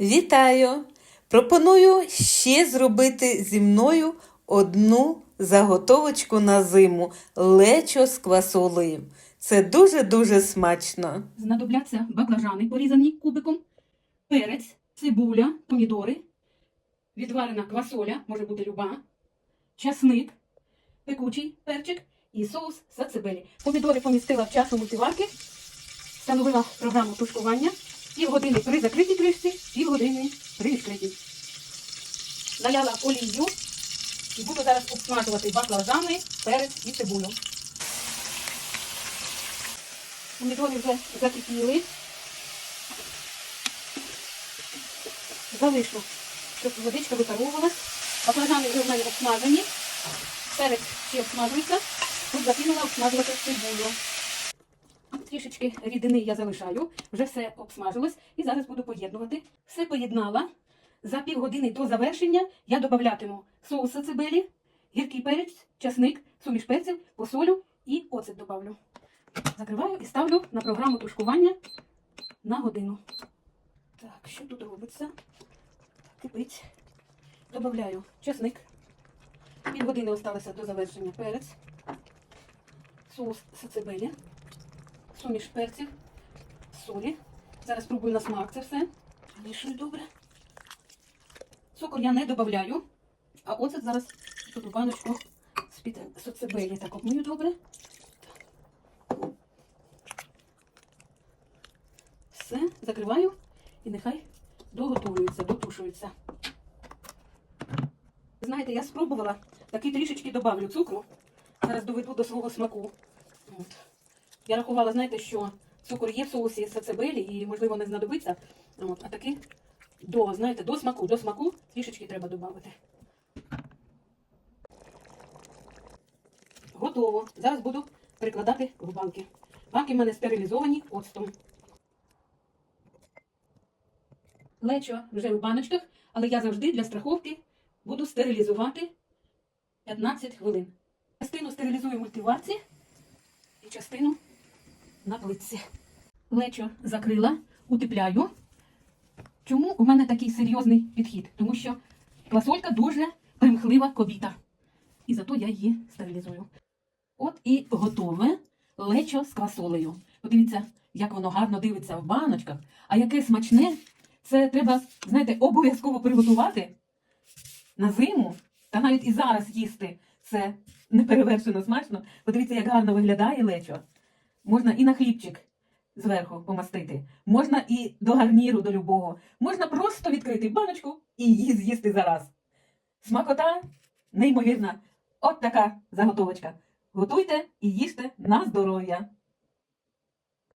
Вітаю! Пропоную ще зробити зі мною одну заготовочку на зиму лечо з квасолею. Це дуже-дуже смачно. Знадобляться баклажани, порізані кубиком, перець, цибуля, помідори, відварена квасоля, може бути люба, часник, пекучий перчик і соус сацебелі. Помідори помістила в часу мультиварки, встановила програму тушкування, півгодини при закритій кришці, півгодини при відкритій. Наляла олію і буду зараз обсмажувати баклажани, перець і цибулю. Помідори вже закипіли. Залишу, щоб водичка випаровувалась. Баклажани вже в мене обсмажені. Перець ще обсмажується. Тут закинула обсмажувати цибулю. Трішечки рідини я залишаю. Вже все обсмажилось. І зараз буду поєднувати. Все поєднала. За півгодини до завершення я додаватиму соус сацебелі, гіркий перець, часник, суміш перців, посолю і оцет добавлю. Закриваю і ставлю на програму тушкування на годину. Так, що тут робиться? Кипить. Добавляю чесник. Півгодини осталося до завершення перець, соус сацебелі, суміш перців, солі. Зараз спробую на смак це все. Мішую добре. Цукор я не додаю, а оцет зараз тут у баночку з-під сацебелі. Так обмию добре. Все, закриваю і нехай доготовується, дотушується. Знаєте, я спробувала, таки трішечки добавлю цукру. Зараз доведу до свого смаку. От. Я рахувала, знаєте, що цукор є в соусі сацебелі і, можливо, не знадобиться. От. А таки до, знаєте, до смаку, до смаку трішечки треба додати. Готово. Зараз буду перекладати в банки. Банки в мене стерилізовані оцтом. Лечо вже в баночках, але я завжди для страховки буду стерилізувати 15 хвилин. Частину стерилізую в мультиварці і частину на плитці. Лечо закрила, утепляю. Чому у мене такий серйозний підхід? Тому що квасолька дуже примхлива кобіта. І зато я її стерилізую. От і готове лечо з квасолею. Подивіться, як воно гарно дивиться в баночках, а яке смачне. Це треба, знаєте, обов'язково приготувати на зиму, та навіть і зараз їсти. Це неперевершено смачно. Подивіться, як гарно виглядає лечо. Можна і на хлібчик зверху помастити, можна і до гарніру, до любого. Можна просто відкрити баночку і її з'їсти зараз. Смакота неймовірна. От така заготовочка. Готуйте і їжте на здоров'я.